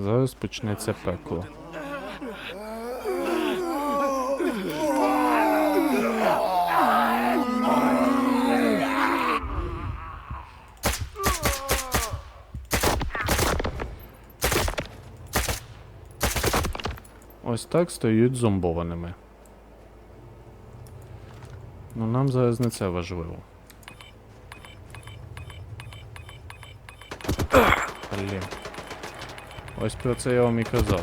Зараз почнеться пекло. Ось так стають зомбованими. Ну нам зараз не це важливо. Блін. Ось про це я вам і казав.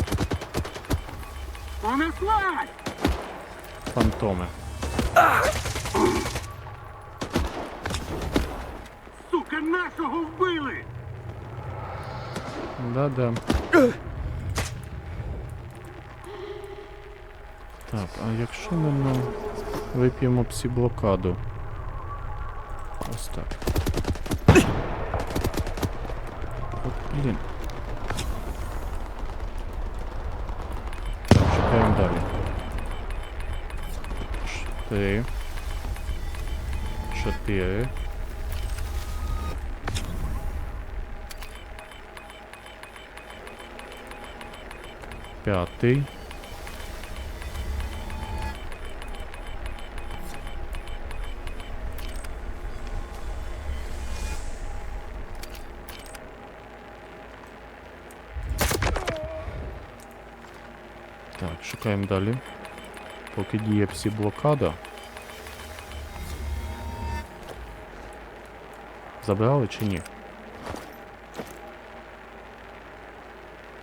Фантоми. Сука, нашого вбили! Да-да. Так, а якщо ми ну, вип'ємо псі-блокаду? Ось так. От, блін. Шукаємо далі. Чотири. Чотири. П'ятий. Так, шукаємо далі. Поки діє всі блокада. Забрали чи ні?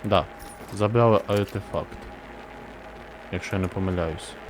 Да, забрали артефакт. Якщо я не помиляюсь.